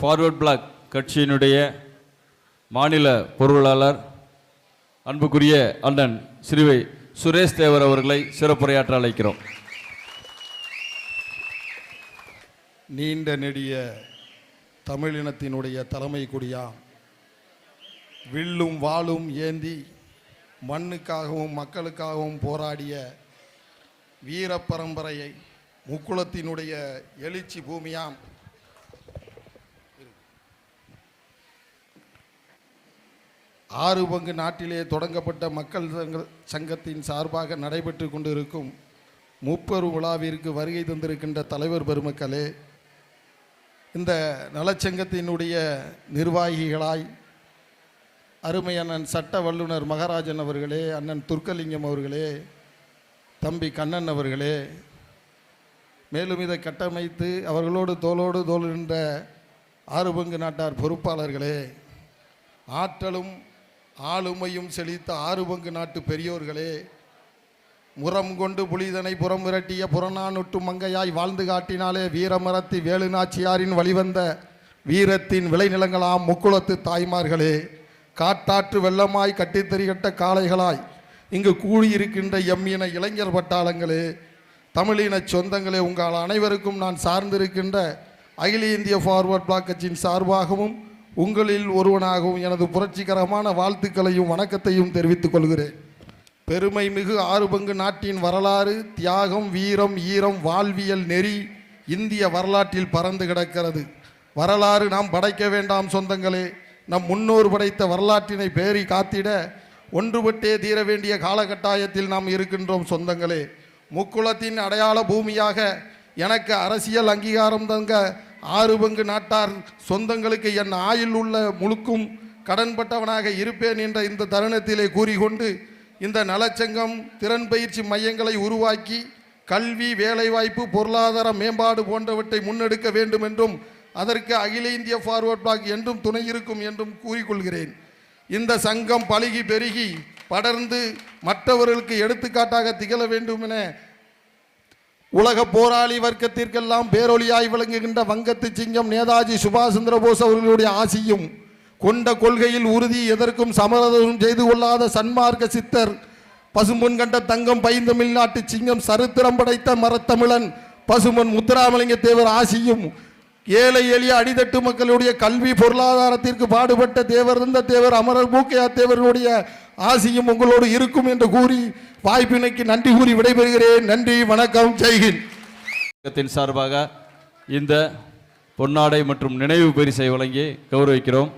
Forward black கட்சியினுடைய மாநில பொருளாளர் அன்புக்குரிய அண்ணன் ஸ்ரீவை சுரேஷ் தேவர் அவர்களை சிறப்புரையாற்ற அழைக்கிறோம். நீண்ட நெடிய தமிழினத்தினுடைய தலைமை கொடியாம் வில்லும் வாளும் ஏந்தி மண்ணுக்காகவும் மக்களுக்காகவும் போராடிய வீர பரம்பரையை முக்குளத்தினுடைய எழுச்சி பூமியாம் ஆறு பங்கு நாட்டிலே தொடங்கப்பட்ட மக்கள் சங்க சங்கத்தின் சார்பாக நடைபெற்று கொண்டிருக்கும் முப்பெரு விழாவிற்கு வருகை தந்திருக்கின்ற தலைவர் பெருமக்களே இந்த நலச்சங்கத்தினுடைய நிர்வாகிகளாய் அருமை அண்ணன் சட்ட வல்லுனர் மகாராஜன் அவர்களே அண்ணன் துர்க்கலிங்கம் அவர்களே தம்பி கண்ணன் அவர்களே மேலும் இதை கட்டமைத்து அவர்களோடு தோளோடு தோல் நின்ற ஆறு பங்கு நாட்டார் பொறுப்பாளர்களே ஆற்றலும் ஆளுமையும் செழித்த ஆறு பங்கு நாட்டு பெரியோர்களே முரம் கொண்டு புலிதனை புறம் விரட்டிய புறநானூற்று மங்கையாய் வாழ்ந்து காட்டினாலே வீரமரத்தி வேலுநாச்சியாரின் வழிவந்த வீரத்தின் விளைநிலங்களாம் முக்குளத்து தாய்மார்களே. காட்டாற்று வெள்ளமாய் கட்டித்தறிகட்ட காளைகளாய் இங்கு கூடியிருக்கின்ற எம்மின இளைஞர் பட்டாளங்களே தமிழின சொந்தங்களே உங்கள் அனைவருக்கும் நான் சார்ந்திருக்கின்ற அகில இந்திய ஃபார்வர்ட் பிளாக் கட்சியின் சார்பாகவும் உங்களில் ஒருவனாகவும் எனது புரட்சிகரமான வாழ்த்துக்களையும் வணக்கத்தையும் தெரிவித்துக் கொள்கிறேன். பெருமை மிகு ஆறு பங்கு நாட்டின் வரலாறு தியாகம் வீரம் ஈரம் வாழ்வியல் நெறி இந்திய வரலாற்றில் பறந்து கிடக்கிறது. வரலாறு நாம் படைக்க வேண்டாம் சொந்தங்களே. நம் முன்னோர் படைத்த வரலாற்றினை பேரி காத்திட ஒன்றுபட்டே தீர வேண்டிய காலகட்டாயத்தில் நாம் இருக்கின்றோம் சொந்தங்களே. முக்குளத்தின் அடையாள பூமியாக எனக்கு அரசியல் அங்கீகாரம் தங்க ஆறு பங்கு நாட்டார் சொந்தங்களுக்கு என் ஆயில் உள்ள முழுக்கும் கடன்பட்டவனாக இருப்பேன் என்ற இந்த தருணத்திலே கூறிக்கொண்டு இந்த நலச்சங்கம் திறன் பயிற்சி மையங்களை உருவாக்கி கல்வி வேலைவாய்ப்பு பொருளாதார மேம்பாடு போன்றவற்றை முன்னெடுக்க வேண்டும் என்றும் அதற்கு அகில இந்திய ஃபார்வர்ட் பிளாக் என்றும் துணை இருக்கும் என்றும் கூறிக்கொள்கிறேன். இந்த சங்கம் பழுகி பெருகி படர்ந்து மற்றவர்களுக்கு எடுத்துக்காட்டாக திகழ வேண்டும் என உலக போராளி வர்க்கத்திற்கெல்லாம் பேரொழியாய் விளங்குகின்ற வங்கத்து சிங்கம் நேதாஜி சுபாஷ் சந்திர போஸ் அவர்களுடைய ஆசியும் கொண்ட கொள்கையில் உறுதி எதற்கும் சமரதம் செய்து கொள்ளாத சன்மார்க்க சித்தர் பசும்பொன் கண்ட தங்கம் பைந்தமிழ் சிங்கம் சரித்திரம் படைத்த மரத்தமிழன் பசுமன் முத்துராமலிங்க தேவர் ஆசியும் ஏழை எளிய அடித்தட்டு மக்களுடைய கல்வி பொருளாதாரத்திற்கு பாடுபட்ட தேவர் இருந்த தேவர் அமரர் மூக்கையா தேவர்களுடைய ஆசையும் உங்களோடு இருக்கும் என்று கூறி வாய்ப்பினைக்கு நன்றி கூறி விடைபெறுகிறேன். நன்றி வணக்கம் ஜெய்ஹிந்த். சார்பாக இந்த பொன்னாடை மற்றும் நினைவு பரிசை வழங்கி கௌரவிக்கிறோம்.